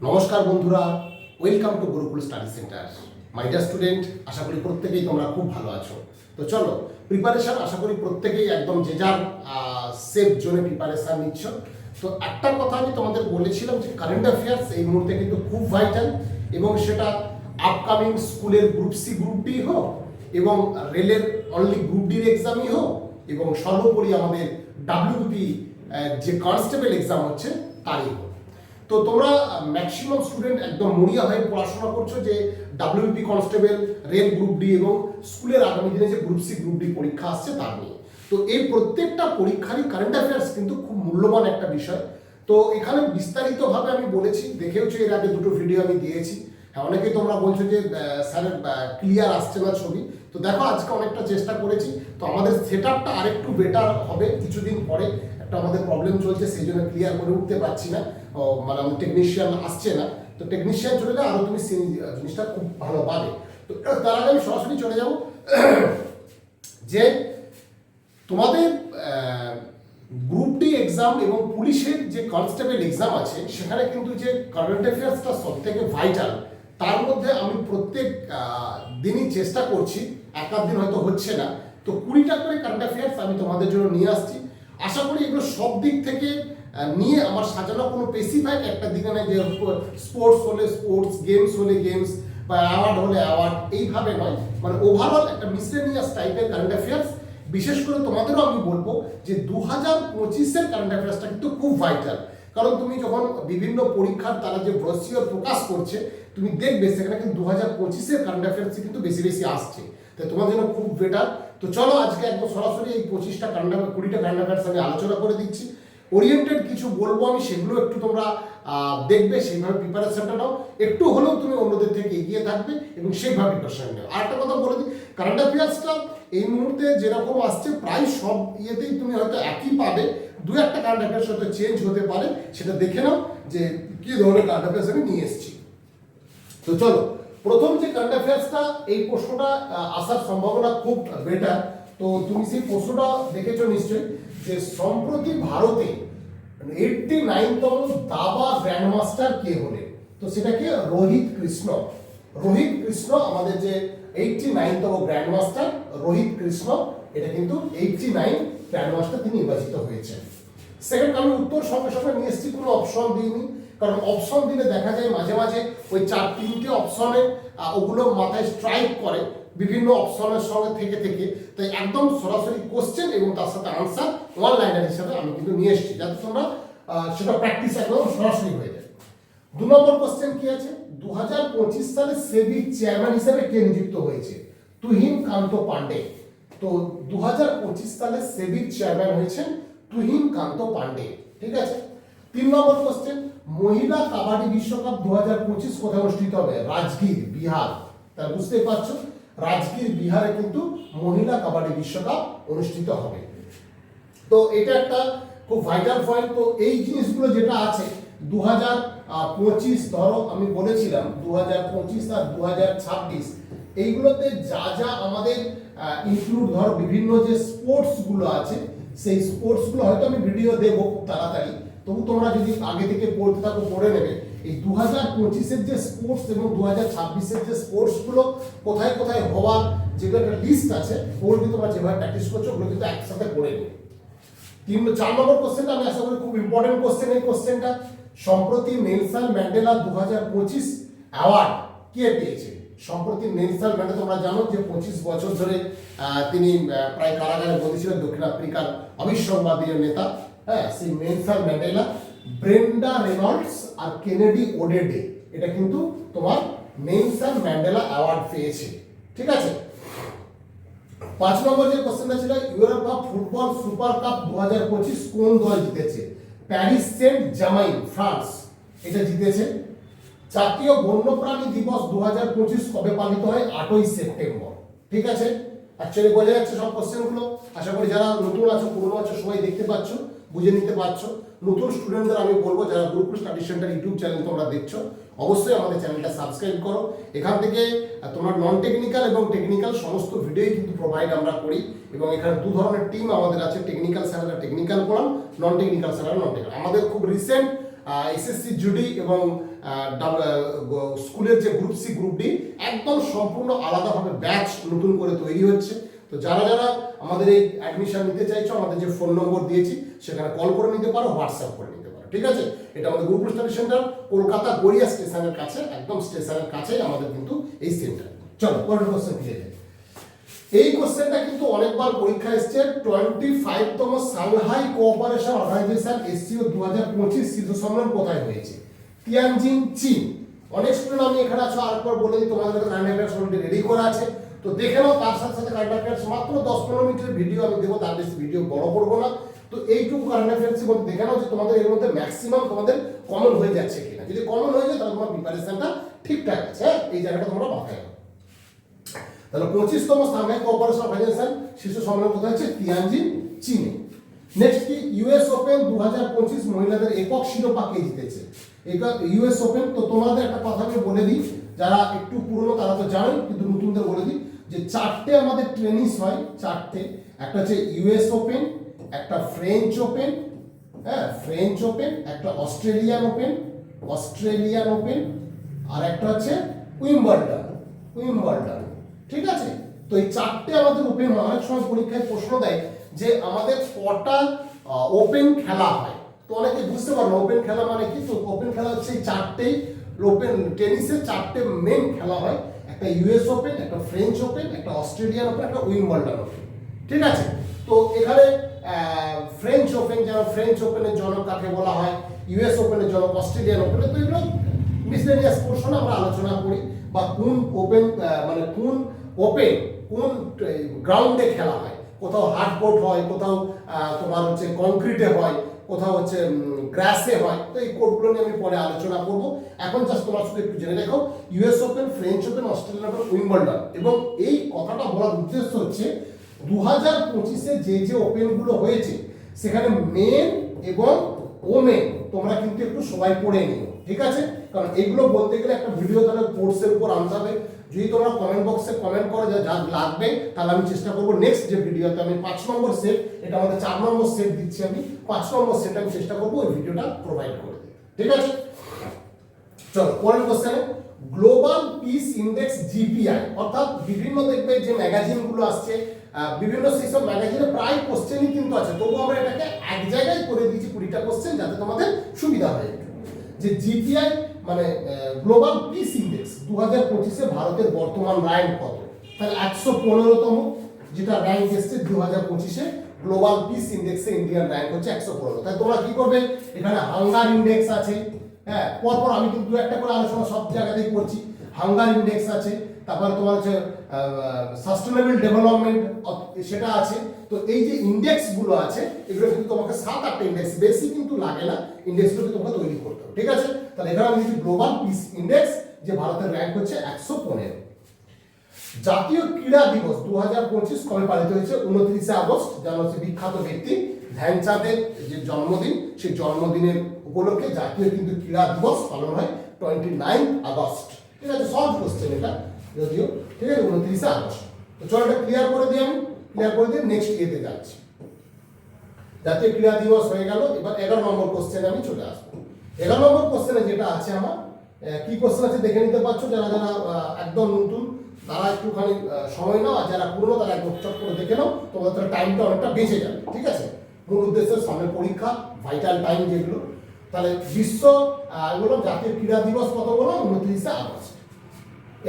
নমস্কার বন্ধুরা welcome to Gurukul study centre my dear student আশা করি প্রত্যেকেই তোমরা খুব ভালো আছো। তো চলো প্রিপারেশন আশা করি প্রত্যেকেই একদম যে যার সেফ জোনে প্রিপারেশন নিচ্ছ। তো একটা কথা আমি তোমাদের বলেছিলাম যে কারেন্ট অ্যাফেয়ার্স এই মুহূর্তে কিন্তু খুব ভাইটাল এবং সেটা আপকামিং স্কুলের গ্রুপ সি গ্রুপ ডি হোক এবং রেলের অনলি গ্রুপ ডির এক্সামই হোক এবং সর্বোপরি আমাদের ডাব্লিউপি যে কনস্টেবল এক্সাম হচ্ছে, তারই হোক। তো তোমরা ম্যাক্সিমাম স্টুডেন্ট একদম মরিয়া হয়ে পড়াশোনা করছ যে WP constable rail group D এবং স্কুলের আগামী দিনে যে গ্রুপ সি গ্রুপ ডি পরীক্ষা আসছে তার নিয়ে। তো এই প্রত্যেকটা পরীক্ষারই কারেন্ট অ্যাফেয়ার্স কিন্তু খুব মূল্যবান একটা বিষয়। তো এখানে বিস্তারিতভাবে আমি বলেছি, দেখেওছো এর আগে দুটো ভিডিও আমি দিয়েছি। হ্যাঁ অনেকেই তোমরা বলছো যে স্যারের ক্লিয়ার আসছে না ছবি। তো দেখো, আজকে অনেকটা চেষ্টা করেছি। তো আমাদের সেট আরেকটু বেটার হবে কিছুদিন পরে। একটা আমাদের প্রবলেম চলছে সেই জন্য ক্লিয়ার করে উঠতে পারছি না। মানে আমাদের টেকনিশিয়ান আসছে না। তো টেকনিশিয়ান চলে গেলে আরও তুমি জিনিসটা খুব ভালো পাবে। তো তার আগে আমি সরাসরি চলে যাব। যে তোমাদের গ্রুপ ডি এক্সাম এবং পুলিশের যে কনস্টেবল এক্সাম আছে, সেখানে কিন্তু যে কারেন্ট অ্যাফেয়ার্সটা সব থেকে ভাইটাল তার মধ্যে আমি প্রত্যেক দিনই চেষ্টা করছি। এক দিন হয়তো হচ্ছে না। তো কুড়িটা করে কারেন্ট অ্যাফেয়ার্স আমি তোমাদের জন্য নিয়ে আসছি। আশা করি এগুলো সব দিক থেকে নিয়ে আমার সাজানো কোনো স্পেসিফাইড একটা দিকে নয় যে স্পোর্টস হলে স্পোর্টস গেমস হলে গেমস বা অ্যাওয়ার্ড হলে অ্যাওয়ার্ড এইভাবে নয়। মানে ওভারঅল একটা মিসলেনিয়াস টাইপের কারেন্ট অ্যাফেয়ার্স বিশেষ করে তোমাদেরও আমি বলব যে দু হাজার পঁচিশের কারেন্ট অ্যাফেয়ার্সটা কিন্তু খুব ভাইটাল কারণ তুমি যখন বিভিন্ন পরীক্ষার তারা যে ব্রসিওর প্রকাশ করছে, তুমি দেখবে সেখানে কিন্তু দু হাজার পঁচিশের কারেন্ট অ্যাফেয়ার্স কিন্তু বেশি বেশি আসছে। তাই তোমার জন্য খুব বেটার তো চলো আজকে একদম সরাসরি এই পঁচিশটা অ্যাফেয়ার কুড়িটা অ্যাফেয়ার্স আমি আলোচনা করে দিচ্ছি। ওরিয়েন্টেড কিছু বলব আমি, সেগুলো একটু তোমরা দেখবে, সেইভাবে প্রিপারেশনটা নাও। একটু হলেও তুমি অন্যদের থেকে এগিয়ে থাকবে এবং সেইভাবে প্রিপারেশন নেও আর একটা কথা বলে দিই কারেন্ট অ্যাফেয়ার্সটা এই মুহূর্তে যেরকম আসছে, প্রায় সব ইয়েতেই তুমি হয়তো একই পাবে। দু একটা কারেন্ট অ্যাফেয়ার্স হয়তো চেঞ্জ হতে পারে, সেটা দেখে নাও যে কী ধরনের কারেন্ট অ্যাফেয়ার্স আমি নিয়ে এসেছি। তো চলো প্রথম যে কারেন্ট অ্যাফেয়ার্সটা এই প্রশ্নটা আসার সম্ভাবনা খুব বেটার তো তুমি সেই প্রশ্নটা দেখেছ নিশ্চয়ই, যে সম্প্রতি ভারতে এইটটি নাইনতম দাবা গ্র্যান্ডমাস্টার কে হলেন তো সেটা কি? রোহিত কৃষ্ণ। রোহিত কৃষ্ণ আমাদের যে এইটটি নাইনতম গ্র্যান্ডমাস্টার রোহিত কৃষ্ণ, এটা কিন্তু এইটটি নাইন গ্র্যান্ডমাস্টার তিনি নির্বাচিত হয়েছেন। সেকেন্ড আমি উত্তর সঙ্গে সঙ্গে নিয়ে এসেছি, কোনো অপশন দিইনি। কারণ অপশন দিলে দেখা যায় মাঝে মাঝে ওই চার তিনটে অপশনে ওগুলো মাথায় স্ট্রাইক করে বিভিন্ন অপশনের সঙ্গে থেকে থেকে। তাই একদম সরাসরি কোশ্চেন এবং তার সাথে আনসার ওয়ান লাইনার হিসাবে আমি কিন্তু নিয়ে এসেছি, যাতে তোমরা সেটা প্র্যাকটিস একদম সরাসরি হয়ে যায়। দু নম্বর কোশ্চেন কি আছে? দু হাজার পঁচিশ সালে সেবি চেয়ারম্যান হিসেবে কে নিযুক্ত হয়েছে? তুহিন কান্ত পান্ডে তো দু হাজার পঁচিশ সালে সেবির চেয়ারম্যান হয়েছেন তুহিন কান্ত পান্ডে ঠিক আছে? তিন নম্বর কোশ্চেন মহিলা কাবাডি বিশ্বকাপ দু হাজার পঁচিশ কোথায় অনুষ্ঠিত হবে? রাজগীর, বিহার। তা বুঝতেই পারছ, রাজগীর, বিহারে কিন্তু মহিলা কাবাডি বিশ্বকাপ অনুষ্ঠিত হবে। তো এটা একটা খুব ভাইটাল পয়েন্ট তো এই জিনিসগুলো যেটা আছে দু হাজার পঁচিশ, ধরো আমি বলেছিলাম দু হাজার পঁচিশ আর দু হাজার ছাব্বিশ, এইগুলোতে যা যা আমাদের ইনক্লুড ধরো বিভিন্ন যে স্পোর্টসগুলো আছে, সেই স্পোর্টসগুলো হয়তো আমি ভিডিও দেবো খুব তাড়াতাড়ি। তবু তোমরা যদি আগে থেকে পড়তে থাকো, পড়ে নেবে। এই দু হাজার পঁচিশের যে স্পোর্টস এবং দু হাজার ছাব্বিশের যে স্পোর্টসগুলো কোথায় কোথায় হওয়ার যেগুলো একটা লিস্ট আছে, ওগুলো কিন্তু তোমরা যেভাবে প্র্যাকটিস করছ, ওগুলো কিন্তু একসাথে পড়ে নেবে। তিন, চার নম্বর কোশ্চেনটা আমি আশা করি খুব ইম্পর্টেন্ট কোশ্চেন এই কোশ্চেনটা সম্প্রতি নেলসন ম্যান্ডেলা দু হাজার পঁচিশ অ্যাওয়ার্ড কে পেয়েছে? সম্প্রতি নেলসন ম্যান্ডেলা, তোমরা জানো যে পঁচিশ বছর ধরে তিনি প্রায় কারাগারে বন্দী ছিলেন দক্ষিণ আফ্রিকার অবিসংবাদীয় নেতা। হ্যাঁ সেই নেলসন ম্যান্ডেলা ব্রেন্ডা রেনল্ডস আর কেনেডি ওডেডে এটা কিন্তু তোমার নেলসন ম্যান্ডেলা অ্যাওয়ার্ড পেয়েছে। ঠিক আছে? পাঁচ নম্বর যে কোশ্চেনটা ছিল ইউরোপা ফুটবল সুপার কাপ দু হাজার পঁচিশ কোন দল জিতেছে? প্যারিস সেন্ট জামাইন ফ্রান্স এটা জিতেছে। জাতীয় বন্যপ্রাণী দিবস দু হাজার পঁচিশ কবে পালিত হয়? আটই সেপ্টেম্বর। ঠিক আছে? অ্যাকচুয়ালি বোঝা যাচ্ছে সব কোশ্চেনগুলো আশা করি যারা নতুন আছো, পুরনো আছো, সবাই দেখতে পাচ্ছ। বুঝে নিতে পারছ। নতুন স্টুডেন্টদের আমি বলব, যারা group study centre YouTube channel তোমরা দেখছ, অবশ্যই আমাদের চ্যানেলটা সাবস্ক্রাইব করো। এখান থেকে তোমার নন টেকনিক্যাল এবং টেকনিক্যাল সমস্ত ভিডিওই কিন্তু প্রোভাইড আমরা করি। এবং এখানে দু ধরনের টিম আমাদের আছে টেকনিক্যাল স্যারেরা টেকনিক্যাল পড়ান নন টেকনিক্যাল স্যারেরা নন টেকনিক্যাল আমাদের খুব রিসেন্ট এসএসসি জুডি এবং স্কুলের যে গ্রুপ সি গ্রুপ ডি একদম সম্পূর্ণ আলাদাভাবে ব্যাচ নতুন করে তৈরি হচ্ছে। তো যারা যারা আমাদের এই অ্যাডমিশন নিতে চাইছো, আমাদের যে ফোন নম্বর দিয়েছি সেখানে কল করে নিতে পারো হোয়াটসঅ্যাপ করে নিতে পারো। ঠিক আছে? এটা আমাদের group study centre Kolkata Garia স্টেশনের কাছে, একদম স্টেশনের কাছেই আমাদের কিন্তু এই সেন্টার চলো, পরের কোশ্চেন ফিরে যাই। এই কোশ্চেনটা কিন্তু অনেকবার পরীক্ষা এসছে। টোয়েন্টি ফাইভতম সাংহাই কোঅপারেশন অর্গানাইজেশন এসসিও দু হাজার পঁচিশ শীর্ষ সম্মেলন কোথায় হয়েছে? তিয়ানজিন চীন অনেক স্টুডেন্ট আমি এখানে আছো আরেকবার বলে দিই, তোমাদের কারেন্ট অ্যাফেয়ার্স অলরেডি রেডি করা আছে। তো দেখে নাও, তার সাথে সাথে কারেন্ট অ্যাফেয়ার্স মাত্র দশ পনেরো মিনিটের ভিডিও আমি দেবো, তার বেশি ভিডিও বড় করব না। তো এইটুকু কারেন্ট অ্যাফেয়ার্স মধ্যে নাও যে তোমাদের এর মধ্যে ম্যাক্সিমাম তোমাদের কমন হয়ে যাচ্ছে কিনা। যদি কমন হয়ে যায়, তাহলে তোমার প্রিপারেশনটা ঠিকঠাক আছে হ্যাঁ? এই জায়গাটা তোমরা মাথায় রাখো। তাহলে পঁচিশতম সাংহাই কোঅপারেশন অর্গানাইজেশন শিশু সম্মেলন কোথায় হচ্ছে? তিয়ানজিন চীনে। নেক্সট কি? ইউএস ওপেন দু হাজার পঁচিশ মহিলাদের একক শিরোপা কে জিতেছে? ইউএস ওপেন তো তোমাদের একটা কথা আমি বলে দিই, যারা একটু পুরনো, তারা তো জানেন কিন্তু নতুনদের বলে দিই, যে চারটে আমাদের ট্রেনিস হয়, চারটে। একটা হচ্ছে ইউএস ওপেন একটা ফ্রেঞ্চ ওপেন হ্যাঁ ফ্রেঞ্চ ওপেন একটা অস্ট্রেলিয়ান ওপেন অস্ট্রেলিয়ান ওপেন আর একটা হচ্ছে উইম্বলডন উইম্বলডন ঠিক আছে? তো এই চারটে আমাদের ওপেন হয় অনেক সময় পরীক্ষায় প্রশ্ন দেয় যে আমাদের কটা ওপেন খেলা হয়। তো অনেকে বুঝতে পারো ওপেন খেলা মানে কি? তো ওপেন খেলা হচ্ছে এই চারটেই ওপেন টেনিসের চারটে মেন খেলা হয়। একটা ইউএস ওপেন একটা ফ্রেঞ্চ ওপেন একটা অস্ট্রেলিয়ান ওপেন একটা উইম্বলডন ওপেন ঠিক আছে? তো এখানে ফ্রেঞ্চ ওপেন যেমন ফ্রেঞ্চ ওপেনের জনক কাকে বলা হয় ইউএস ওপেনের জনক অস্ট্রেলিয়ান ওপেনে তো এগুলো মিসলেনিয়াস পোর্শন আমরা আলোচনা করি, বা কোন ওপেন মানে কোন ওপেন কোন গ্রাউন্ডে খেলা হয়। কোথাও হার্ড কোর্ট হয়, কোথাও তোমার হচ্ছে কংক্রিটে হয়, কোথাও হচ্ছে গ্রাসে হয়, তো এই কোর্টগুলো নিয়ে আমি পরে আলোচনা করব। এখন জাস্ট তোমার শুধু একটু জেনে দেখো US Open French Open Australian Open Wimbledon এবং এই কথাটা বলার উদ্দেশ্য হচ্ছে দু হাজার পঁচিশে যে যে ওপেনগুলো হয়েছে, সেখানে মেন এবং ওমেন তোমরা কিন্তু একটু সবাই পড়ে নিও, ঠিক আছে? কারণ এগুলো বলতে গেলে একটা ভিডিও তাহলে কোর্সের উপর আনতে হবে। যদি তোমরা কমেন্ট বক্সে কমেন্ট করো, যে যা লাগবে, তাহলে আমি চেষ্টা করব নেক্সট যে ভিডিওতে আমি পাঁচ নম্বর সেট এটা আমাদের চার নম্বর সেট দিচ্ছি আমি, পাঁচ নম্বর সেট আমি চেষ্টা করব ওই ভিডিওটা প্রোভাইড করে ঠিক আছে? চলো, পরের কোশ্চেনে গ্লোবাল পিস ইন্ডেক্স জিপিআই অর্থাৎ বিভিন্ন দেখবে যে ম্যাগাজিনগুলো আসছে বিভিন্ন সেই সব ম্যাগাজিনে প্রায় কোশ্চেনই কিন্তু আছে। তবু আমরা এটাকে এক জায়গায় করে দিয়েছি কুড়িটা কোশ্চেন যাতে তোমাদের সুবিধা হয় একটু। যে জিপিআই মানে গ্লোবাল পিস ইন্ডেক্স দু হাজার পঁচিশে ভারতের বর্তমান র্যাঙ্ক কত? তাহলে একশো পনেরোতম, যেটা র্যাঙ্ক এসছে দু হাজার পঁচিশে গ্লোবাল পিস ইন্ডেক্সে ইন্ডিয়ান র্যাঙ্ক হচ্ছে একশো পনেরো। তাই তোমরা কি করবে? এখানে হাঙ্গার ইন্ডেক্স আছে হ্যাঁ পরপর আমি কিন্তু একটা করে আলোচনা সব জায়গাতেই করছি। হাঙ্গার ইন্ডেক্স আছে, তারপরে তোমার হচ্ছে সাস্টেনেবল ডেভেলপমেন্ট সেটা আছে। তো এই যে ইন্ডেক্সগুলো আছে, এগুলো কিন্তু তোমাকে সাত আটটা ইন্ডেক্স বেশি কিন্তু লাগে না। ইন্ডেক্সগুলো তোমাকে তৈরি করতে হবে ঠিক আছে? তাহলে এখানে আমি গ্লোবাল পিস ইন্ডেক্স যে ভারতের র্যাঙ্ক হচ্ছে একশো পনেরো। জাতীয় ক্রীড়া দিবস দু হাজার পঁচিশ কবে পালিত হয়েছে? উনত্রিশে আগস্ট, যার হচ্ছে বিখ্যাত ব্যক্তি ধ্যানচাঁদের যে জন্মদিন, সেই জন্মদিনের উপলক্ষে জাতীয় কিন্তু ক্রীড়া দিবস পালন হয় টোয়েন্টি নাইন আগস্ট। ঠিক আছে সলভ কোশ্চেন এটা, যদিও। ঠিক আছে, উনত্রিশে আগস্ট। তো চলো এটা ক্লিয়ার করে দিই আমি ক্লিয়ার করে দিয়ে নেক্সট ইয়েতে যাচ্ছি। জাতীয় ক্রীড়া দিবস হয়ে গেল, এবার এগারো নম্বর কোশ্চেনে আমি চলে আসব। এগারো নম্বর কোশ্চেনে যেটা আছে আমার কি কোশ্চেন আছে দেখে নিতে পারছ? যারা যারা একদম নতুন, তারা একটুখানি সময় নাও, আর যারা পুরনো, তারা একদম চট করে দেখে নাও, তোমাদের টাইমটা অনেকটা বেঁচে যাবে। ঠিক আছে? মূল উদ্দেশ্য সামনে পরীক্ষা ভাইটাল টাইম যেগুলো। তাহলে বিশ্ব এগুলো জাতীয় ক্রীড়া দিবস কত বলো? উনত্রিশে আগস্ট।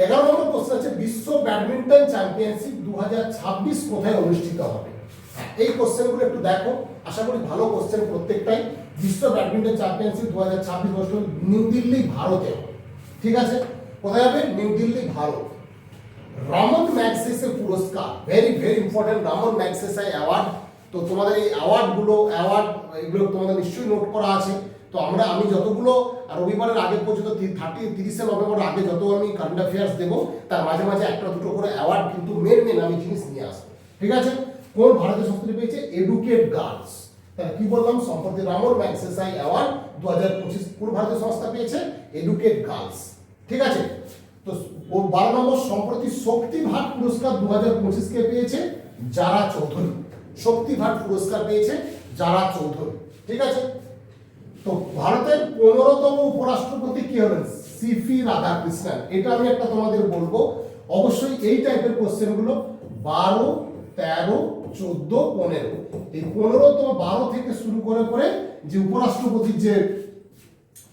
এগারো নম্বর কোশ্চেন আছে বিশ্ব ব্যাডমিন্টন চ্যাম্পিয়নশিপ দু ছাব্বিশ কোথায় অনুষ্ঠিত হবে? হ্যাঁ, এই কোশ্চেনগুলো একটু দেখো। আশা করি ভালো কোশ্চেন প্রত্যেকটাই। বিশ্ব ব্যাডমিন্টন চ্যাম্পিয়নশিপ দু হাজার ছাব্বিশ বছর নিউ দিল্লি ভারতে। ঠিক আছে? কোথায় হবে? নিউ দিল্লি ভারত। রামন ম্যাগসেসের পুরস্কার very very important Raman Magsaysay award তো তোমাদের এই অ্যাওয়ার্ডগুলো অ্যাওয়ার্ড এগুলো তোমাদের নিশ্চয়ই নোট করা আছে। তো আমরা, আমি যতগুলো রবিবারের আগে পর্যন্ত থার্টি তিরিশে নভেম্বর আগে যত আমি কারেন্ট অ্যাফেয়ার্স দেবো, তার মাঝে মাঝে একটা দুটো করে অ্যাওয়ার্ড কিন্তু মেন মেন আমি জিনিস নিয়ে আসব। ঠিক আছে? কোন ভারতীয় সংস্কৃতি পেয়েছে? এডুকেট গার্লস তাহলে কি বললাম? সম্প্রতি রামন ম্যাগসেসাই অ্যাওয়ার্ড দু হাজার পঁচিশ কোন ভারতীয় সংস্থা পেয়েছে? এডুকেট গার্লস ঠিক আছে? তো বারো নম্বর সম্প্রতি শক্তি ভাট পুরস্কার দু হাজার পঁচিশকে পেয়েছে? যারা চৌধুরী। শক্তি ভাট পুরস্কার পেয়েছে যারা চৌধুরী। ঠিক আছে? তো ভারতের পনেরোতম উপরাষ্ট্রপতি কি হলেন? সিপি রাধাকৃষ্ণন। এটা আমি একটা তোমাদের বলব। অবশ্যই এই টাইপের কোশ্চেনগুলো বারো, তেরো, চোদ্দ, পনেরো। এই পনেরোতম বারো থেকে শুরু করে করে যে উপরাষ্ট্রপতির যে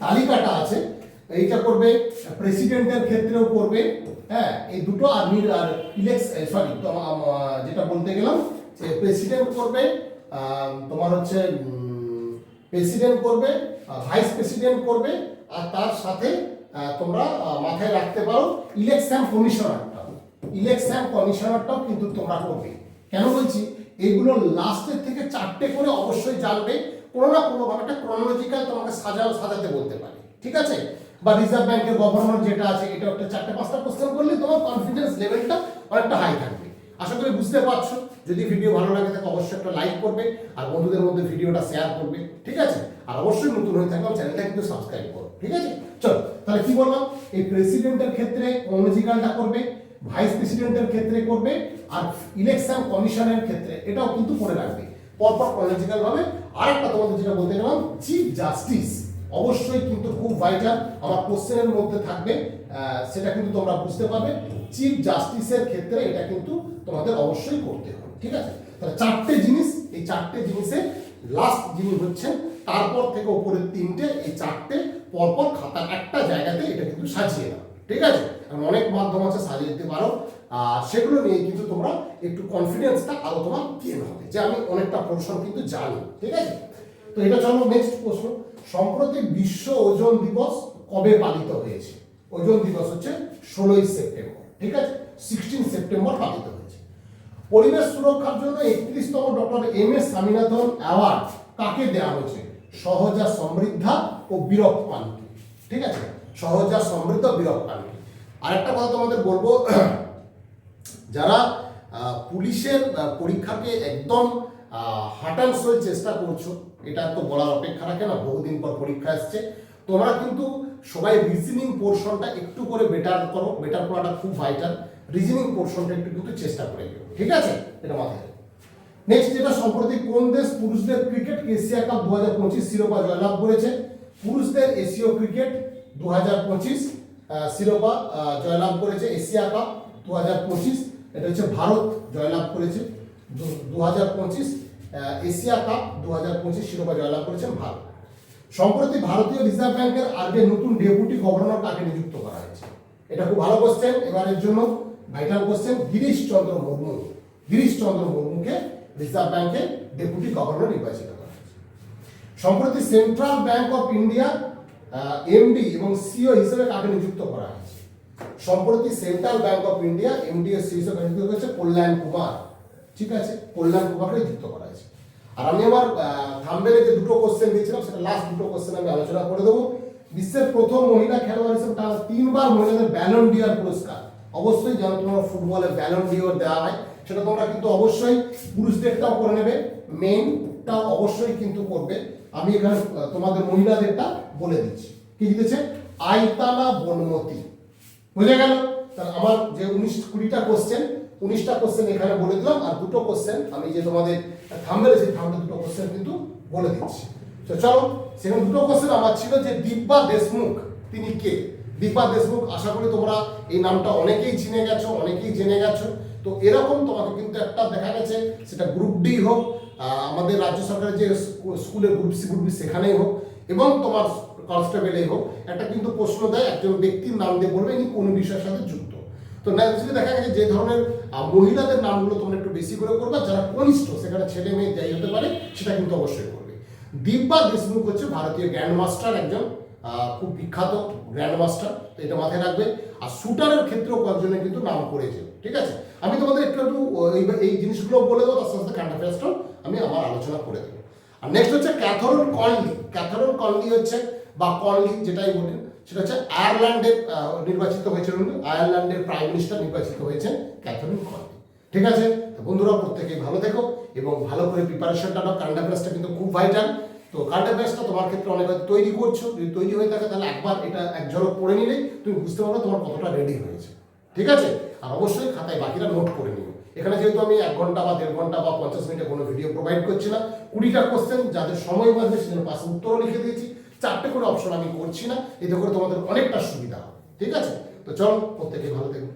তালিকাটা আছে, এইটা করবে, প্রেসিডেন্টের ক্ষেত্রেও করবে হ্যাঁ? এই দুটো আর্মির আর ইলেকশ সরি যেটা বলতে গেলাম প্রেসিডেন্ট করবে তোমার হচ্ছে প্রেসিডেন্ট করবে ভাইস প্রেসিডেন্ট করবে, আর তার সাথে তোমরা মাথায় রাখতে পারো ইলেকশন কমিশনারটা ইলেকশন কমিশনারটাও কিন্তু তোমরা করবে। কেন বলছি? এগুলো লাস্টের থেকে চারটে করে অবশ্যই জানবে, কোনো না কোনো ভাবে একটা ক্রোনোলজিক্যাল তোমাকে সাজাও সাজাতে বলতে পারে। ঠিক আছে? বা রিজার্ভ ব্যাংকের গভর্নর যেটা আছে এটা একটা চারটে পাঁচটা কোশ্চেন করলে তোমার কনফিডেন্স লেভেলটা অনেকটা হাই থাকবে। আশা করি বুঝতে পারছ। যদি ভিডিও ভালো লাগে তাকে অবশ্যই একটা লাইক করবে আর বন্ধুদের মধ্যে ভিডিওটা শেয়ার করবে, ঠিক আছে? আর অবশ্যই নতুন হয়ে থাকলে চ্যানেলটা কিন্তু সাবস্ক্রাইব করো, ঠিক আছে? চলো, তাহলে কি বললাম? এই প্রেসিডেন্টের ক্ষেত্রে ক্রোনোলজিক্যালটা করবে ভাইস প্রেসিডেন্টের ক্ষেত্রে করবে, আর ইলেকশন কমিশনের ক্ষেত্রে, এটাও কিন্তু করে রাখবে। পরপর ক্রোনোলজিক্যাল ভাবে, আরেকটা তোমাদের যেটা বলতে গেলাম চিফ জাস্টিস অবশ্যই কিন্তু খুব ভাইটাল আমার কোশ্চেনের মধ্যে থাকবে। সেটা কিন্তু তোমরা বুঝতে পারবে। চিফ জাস্টিসের ক্ষেত্রে এটা কিন্তু তোমাদের অবশ্যই করতে হবে, ঠিক আছে? তাহলে চারটে জিনিস, এই চারটে জিনিসে লাস্ট জিনিস হচ্ছে তারপর থেকে উপরের তিনটে, এই চারটে পরপর খাতা একটা জায়গাতে এটা কিন্তু সাজিয়ে দাও ঠিক আছে? অনেক মাধ্যম আছে, সাজিয়ে দিতে পারো। আর সেগুলো নিয়ে কিন্তু তোমরা একটু কনফিডেন্সটা আরও তোমার গেন হবে, যে আমি অনেকটা পোর্শন কিন্তু জানি, ঠিক আছে? তো এটা চলো নেক্সট প্রশ্ন। সম্প্রতি বিশ্ব ওজন দিবস কবে পালিত হয়েছে? ওজন দিবস হচ্ছে ষোলোই সেপ্টেম্বর, ঠিক আছে? সিক্সটিন সেপ্টেম্বর পালিত হয়েছে। পরিবেশ সুরক্ষার জন্য একত্রিশতম doctor M S Swaminathan award কাকে দেওয়া হয়েছে? সহজা সমৃদ্ধা ও বীরক পানকে ঠিক আছে? সহজা সমৃদ্ধ বীরক পানকে আরেকটা কথা তোমাদের বলব, যারা পুলিশের পরীক্ষাকে একদম হাটানসই চেষ্টা করছ, এটা তো বলার অপেক্ষা রাখে না, বহুদিন পর পরীক্ষা আসছে তোমরা কিন্তু সবাই রিজনিং পোর্শনটা একটু করে বেটার করো বেটার করাটা খুব ভাইটাল রিজনিং পোর্শনটা একটু কিন্তু চেষ্টা করে দিও ঠিক আছে? এটা মাথায় নেক্সট যেটা সম্প্রতি কোন দেশ পুরুষদের ক্রিকেট এশিয়া কাপ দু হাজার পঁচিশ শিরোপা জয়লাভ করেছে? পুরুষদের এশীয় ক্রিকেট দু হাজার পঁচিশ শিরোপা জয়লাভ করেছে এশিয়া কাপ দু হাজার পঁচিশ। এটা হচ্ছে ভারত জয়লাভ করেছে। দু হাজার পঁচিশ এশিয়া কাপ দু হাজার পঁচিশ শিরোপা জয়লাভ করেছেন ভারত। সম্প্রতি ভারতীয় রিজার্ভ ব্যাংকের আরবিআই নতুন ডেপুটি গভর্নর কাকে নিযুক্ত করা হয়েছে। এটা খুব ভালো কোশ্চেন এবারের জন্য ভাইটাল কোশ্চেন গিরিশ চন্দ্র মুর্মু, গিরিশ চন্দ্র মুর্মুকে রিজার্ভ ব্যাংকের ডেপুটি গভর্নর নির্বাচিত করা হয়েছে। সম্প্রতি Central Bank of India MD এবং সিও হিসেবে কাকে নিযুক্ত করা হয়েছে। সম্প্রতি Central Bank of India MD O CEO হিসেবে নিযুক্ত হয়েছে কল্যাণ কুমার। ঠিক আছে? কল্যাণ কুমারকে নিযুক্ত করা হয়েছে। আর আমি আমার থাম্বেলে যে দুটো কোশ্চেন দিয়েছিলাম, সেটা লাস্ট দুটো কোশ্চেন আমি আলোচনা করে দেবো। বিশ্বের প্রথম মহিলা খেলোয়াড় হিসেবে টানা তিনবার মহিলাদের ব্যালন ডিয়ার পুরস্কার। অবশ্যই যেন তোমার ফুটবলে ব্যালন ডিওর দেওয়া হয়, সেটা তোমরা কিন্তু অবশ্যই পুরুষদেরটাও করে নেবে মেনটাও অবশ্যই কিন্তু করবে। আমি এখানে তোমাদের মহিলাদেরটা বলে দিচ্ছি। কি দিতেছে আইতানা বনমতি। বুঝে গেল? তাহলে আমার যে উনিশ কুড়িটা কোশ্চেন উনিশটা কোশ্চেন এখানে বলে দিলাম, আর দুটো কোশ্চেন আমি যে তোমাদের থামবে সেই থামবে দুটো কোশ্চেন কিন্তু বলে দিচ্ছি। তো চলো, সেখানে দুটো কোশ্চেন আমার ছিল যে দিব্যা দেশমুখ, তিনি কে? দিব্যা দেশমুখ, আশা করি তোমরা এই নামটা অনেকেই চিনে গেছো, অনেকেই জেনে গেছো। তো এরকম তোমাকে কিন্তু একটা দেখা গেছে, সেটা গ্রুপ ডি হোক আমাদের রাজ্য সরকারের যে স্কুলের গ্রুপ সি গ্রুপ সেখানেই হোক, এবং তোমার কনস্টেবলেই হোক, একটা কিন্তু প্রশ্ন দেয়, একজন ব্যক্তির নাম দিয়ে বলবে ইনি কোন বিষয়ের সাথে যুক্ত। তো ন্যাচুরালি দেখা গেছে যে ধরনের আহ, মহিলাদের নামগুলো তোমরা একটু বেশি করে করবে যারা কনিষ্ঠ সেখানে ছেলে মেয়ে যাই হতে পারে সেটা কিন্তু অবশ্যই করবে। দিব্যা দেশমুখ হচ্ছে ভারতীয় গ্র্যান্ড মাস্টার একজন খুব বিখ্যাত গ্র্যান্ড মাস্টার তো এটা মাথায় রাখবে। আর শুটারের ক্ষেত্রেও কয়েকজনের কিন্তু নাম করেছে ঠিক আছে? আমি তোমাদের একটু একটু এই জিনিসগুলো বলে দেবো তার সাথে কারেন্ট অ্যাফেয়ার্সটাও আমি আমার আলোচনা করে দেবো। আর নেক্সট হচ্ছে ক্যাথরন কনলি ক্যাথরন কনলি হচ্ছে বা কনলি যেটাই বলেন সেটা হচ্ছে আয়ারল্যান্ডের আহ, নির্বাচিত হয়েছিল উনি। আয়ারল্যান্ডের প্রাইম মিনিস্টার নির্বাচিত হয়েছেন ক্যাথরিন কনলি ঠিক আছে? তো বন্ধুরা প্রত্যেকেই ভালো থেকো এবং ভালো করে প্রিপারেশনটা নাও। কারেন্ট অ্যাফেয়ার্সটা কিন্তু খুব ভাইটাল তো কারেন্ট অ্যাফেয়ার্সটা তোমার ক্ষেত্রে অনেক তৈরি করছ। যদি তৈরি হয়ে থাকে তাহলে একবার এটা এক ঝলক পড়ে নিলেই তুমি বুঝতে পারবে তোমার কতটা রেডি হয়েছে। ঠিক আছে? আর অবশ্যই খাতায় বাকিটা নোট করে নিও। এখানে যেহেতু আমি এক ঘণ্টা বা দেড় ঘণ্টা বা পঞ্চাশ মিনিটে কোনো ভিডিও প্রোভাইড করছি না কুড়িটা কোশ্চেন যাদের সময় বাঁধবে সেজন্য পাশে উত্তরও লিখে দিয়েছি। চারটে করে অপশন আমি করছি না, এতে করে তোমাদের অনেকটা সুবিধা হবে। ঠিক আছে? তো চলো প্রত্যেকে ভালো থেকো।